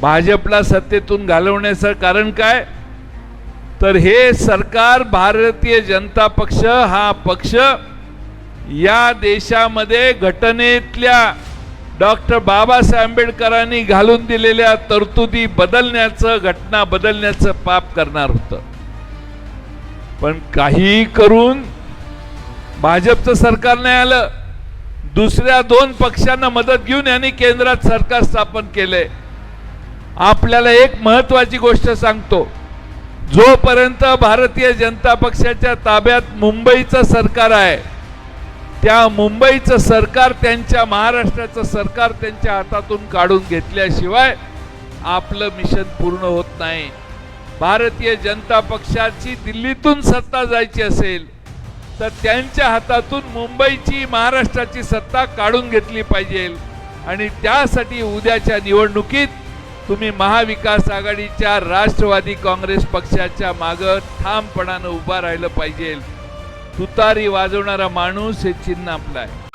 भाजपला सत्तेतून घालवण्याचं कारण काय? तर हे सरकार भारतीय जनता पक्ष हा पक्ष या देशामध्ये घटनेतल्या डॉक्टर बाबासाहेब आंबेडकरांनी घालून दिलेल्या तरतुदी बदलण्याचं घटना बदलण्याचं पाप करणार होतं. पण काही करून भाजपचं सरकार नाही आलं. दुसऱ्या दोन पक्षांना मदत घेऊन यांनी केंद्रात सरकार स्थापन केलंय. आपल्याला एक महत्वाची गोष्ट सांगतो. जोपर्यंत भारतीय जनता पक्षाच्या ताब्यात मुंबईचं सरकार आहे त्या मुंबईचं सरकार त्यांच्या महाराष्ट्राचं सरकार त्यांच्या हातातून काढून घेतल्याशिवाय आपलं मिशन पूर्ण होत नाही. भारतीय जनता पक्षाची दिल्लीतून सत्ता जायची असेल तर त्यांच्या हातातून मुंबईची महाराष्ट्राची सत्ता काढून घेतली पाहिजे. आणि त्यासाठी उद्याच्या निवडणुकीत तुम्ही महाविकास आघाडीच्या राष्ट्रवादी काँग्रेस पक्षाच्या मागं ठामपणानं उभा राहिलं पाहिजे. तुतारी वाजवणारा माणूस हे चिन्ह आपलं आहे.